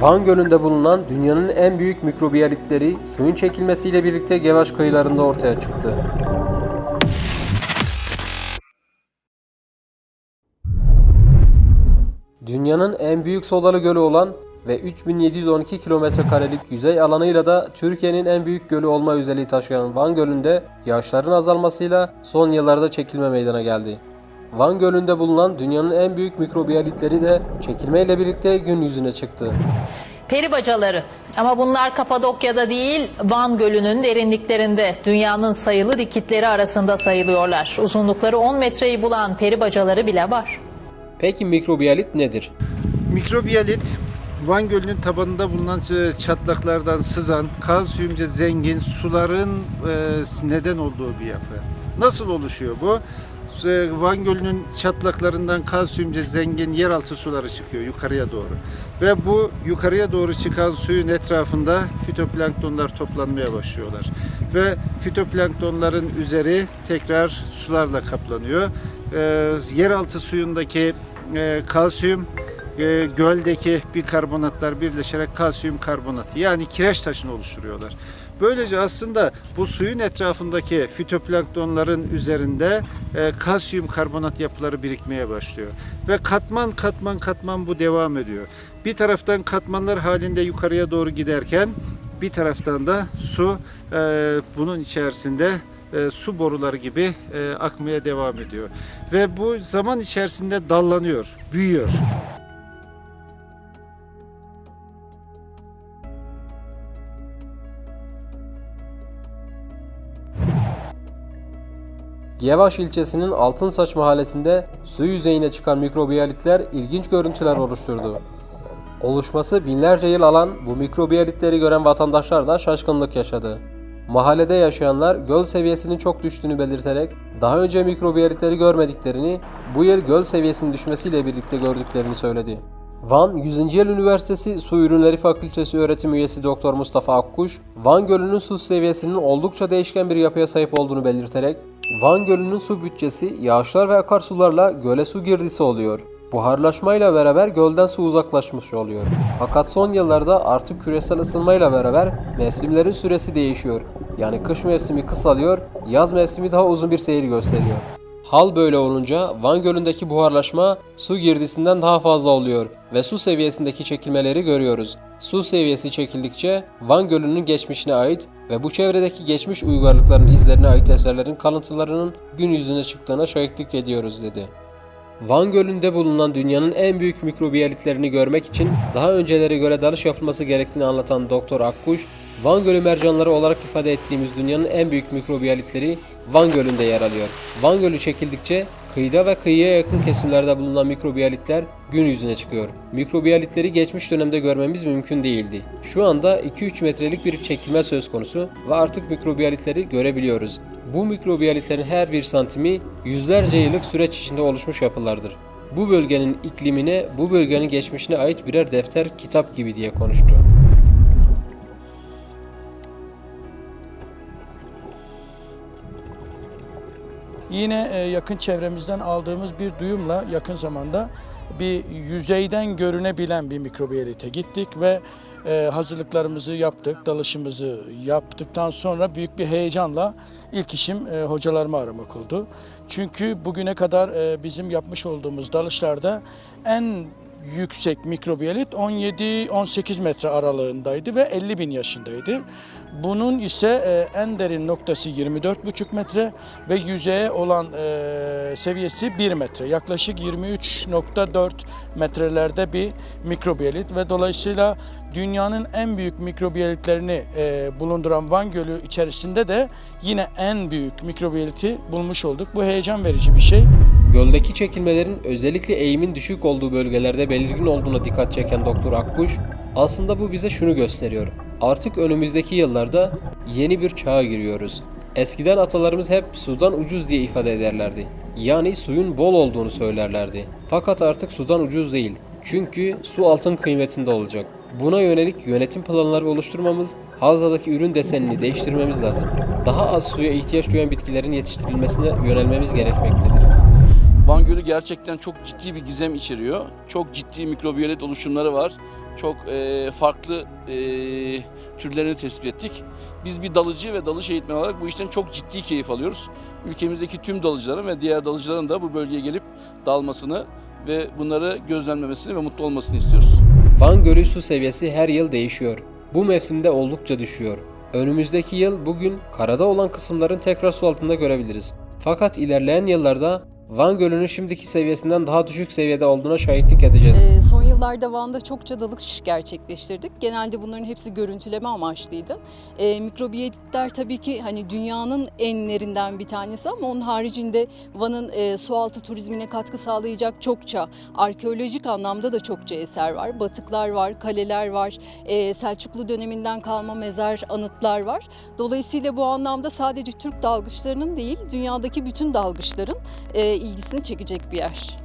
Van Gölü'nde bulunan dünyanın en büyük mikrobiyalitleri suyun çekilmesiyle birlikte Gevaş kıyılarında ortaya çıktı. Dünyanın en büyük sodalı gölü olan ve 3712 kilometre karelik yüzey alanıyla da Türkiye'nin en büyük gölü olma özelliği taşıyan Van Gölü'nde yağışların azalmasıyla son yıllarda çekilme meydana geldi. Van Gölü'nde bulunan dünyanın en büyük mikrobiyalitleri de çekilmeyle birlikte gün yüzüne çıktı. Peri bacaları ama bunlar Kapadokya'da değil Van Gölü'nün derinliklerinde dünyanın sayılı dikitleri arasında sayılıyorlar. Uzunlukları 10 metreyi bulan peri bacaları bile var. Peki mikrobiyalit nedir? Mikrobiyalit Van Gölü'nün tabanında bulunan e, çatlaklardan sızan, kalsiyumca zengin suların e, neden olduğu bir yapı. Nasıl oluşuyor bu? E, Van Gölü'nün çatlaklarından kalsiyumca zengin yeraltı suları çıkıyor yukarıya doğru. Ve bu yukarıya doğru çıkan suyun etrafında fitoplanktonlar toplanmaya başlıyorlar. Ve fitoplanktonların üzeri tekrar sularla kaplanıyor. E, yeraltı suyundaki e, kalsiyum e, göldeki bikarbonatlar birleşerek kalsiyum karbonatı yani kireç taşını oluşturuyorlar. Böylece aslında bu suyun etrafındaki fitoplanktonların üzerinde e, kalsiyum karbonat yapıları birikmeye başlıyor. Ve katman katman katman bu devam ediyor. Bir taraftan katmanlar halinde yukarıya doğru giderken bir taraftan da su e, bunun içerisinde e, su boruları gibi e, akmaya devam ediyor. Ve bu zaman içerisinde dallanıyor, büyüyor. Gevaş ilçesinin Altınsaç mahallesinde su yüzeyine çıkan mikrobiyalitler ilginç görüntüler oluşturdu. Oluşması binlerce yıl alan bu mikrobiyalitleri gören vatandaşlar da şaşkınlık yaşadı. Mahallede yaşayanlar göl seviyesinin çok düştüğünü belirterek daha önce mikrobiyalitleri görmediklerini, bu yıl göl seviyesinin düşmesiyle birlikte gördüklerini söyledi. Van 100. Yıl Üniversitesi Su Ürünleri Fakültesi öğretim üyesi Doktor Mustafa Akkuş, Van Gölü'nün su seviyesinin oldukça değişken bir yapıya sahip olduğunu belirterek, Van Gölü'nün su bütçesi yağışlar ve akarsularla göle su girdisi oluyor. Buharlaşmayla beraber gölden su uzaklaşmış oluyor. Fakat son yıllarda artık küresel ısınmayla beraber mevsimlerin süresi değişiyor. Yani kış mevsimi kısalıyor, yaz mevsimi daha uzun bir seyir gösteriyor. Hal böyle olunca Van Gölü'ndeki buharlaşma su girdisinden daha fazla oluyor ve su seviyesindeki çekilmeleri görüyoruz. Su seviyesi çekildikçe Van Gölü'nün geçmişine ait ve bu çevredeki geçmiş uygarlıkların izlerine ait eserlerin kalıntılarının gün yüzüne çıktığına şahitlik ediyoruz dedi. Van Gölü'nde bulunan dünyanın en büyük mikrobiyalitlerini görmek için daha önceleri göle dalış yapılması gerektiğini anlatan Doktor Akkuş, Van Gölü mercanları olarak ifade ettiğimiz dünyanın en büyük mikrobiyalitleri Van Gölü'nde yer alıyor. Van Gölü çekildikçe kıyıda ve kıyıya yakın kesimlerde bulunan mikrobiyalitler gün yüzüne çıkıyor. Mikrobiyalitleri geçmiş dönemde görmemiz mümkün değildi. Şu anda 2-3 metrelik bir çekilme söz konusu ve artık mikrobiyalitleri görebiliyoruz. Bu mikrobiyalitlerin her bir santimi yüzlerce yıllık süreç içinde oluşmuş yapılardır. Bu bölgenin iklimine, bu bölgenin geçmişine ait birer defter, kitap gibi diye konuştu. Yine e, yakın çevremizden aldığımız bir duyumla yakın zamanda bir yüzeyden görünebilen bir mikrobiyalite gittik ve e, hazırlıklarımızı yaptık, dalışımızı yaptıktan sonra büyük bir heyecanla ilk işim e, hocalarımı aramak oldu. Çünkü bugüne kadar e, bizim yapmış olduğumuz dalışlarda en yüksek mikrobiyalit 17-18 metre aralığındaydı ve 50 bin yaşındaydı. Bunun ise e, en derin noktası 24,5 metre ve yüzeye olan e, seviyesi 1 metre. Yaklaşık 23.4 metrelerde bir mikrobiyalit ve dolayısıyla dünyanın en büyük mikrobiyalitlerini e, bulunduran Van Gölü içerisinde de yine en büyük mikrobiyaliti bulmuş olduk. Bu heyecan verici bir şey. Göldeki çekilmelerin özellikle eğimin düşük olduğu bölgelerde belirgin olduğuna dikkat çeken Doktor Akkuş, aslında bu bize şunu gösteriyor. Artık önümüzdeki yıllarda yeni bir çağa giriyoruz. Eskiden atalarımız hep sudan ucuz diye ifade ederlerdi. Yani suyun bol olduğunu söylerlerdi. Fakat artık sudan ucuz değil. Çünkü su altın kıymetinde olacak. Buna yönelik yönetim planları oluşturmamız, havzadaki ürün desenini değiştirmemiz lazım. Daha az suya ihtiyaç duyan bitkilerin yetiştirilmesine yönelmemiz gerekmektedir. Van Gölü gerçekten çok ciddi bir gizem içeriyor. Çok ciddi mikrobiyalet oluşumları var. çok e, farklı e, türlerini tespit ettik. Biz bir dalıcı ve dalış eğitmeni olarak bu işten çok ciddi keyif alıyoruz. Ülkemizdeki tüm dalıcıların ve diğer dalıcıların da bu bölgeye gelip dalmasını ve bunları gözlemlemesini ve mutlu olmasını istiyoruz. Van Gölü su seviyesi her yıl değişiyor. Bu mevsimde oldukça düşüyor. Önümüzdeki yıl bugün karada olan kısımların tekrar su altında görebiliriz. Fakat ilerleyen yıllarda Van Gölü'nün şimdiki seviyesinden daha düşük seviyede olduğuna şahitlik edeceğiz. Ee, son yıllarda Van'da çokça dalış gerçekleştirdik. Genelde bunların hepsi görüntüleme amaçlıydı. Ee, mikrobiyetler tabii ki hani dünyanın enlerinden bir tanesi ama onun haricinde Van'ın e, sualtı turizmine katkı sağlayacak çokça arkeolojik anlamda da çokça eser var. Batıklar var, kaleler var, e, Selçuklu döneminden kalma mezar anıtlar var. Dolayısıyla bu anlamda sadece Türk dalgıçlarının değil dünyadaki bütün dalgıçların e, ilgisini çekecek bir yer.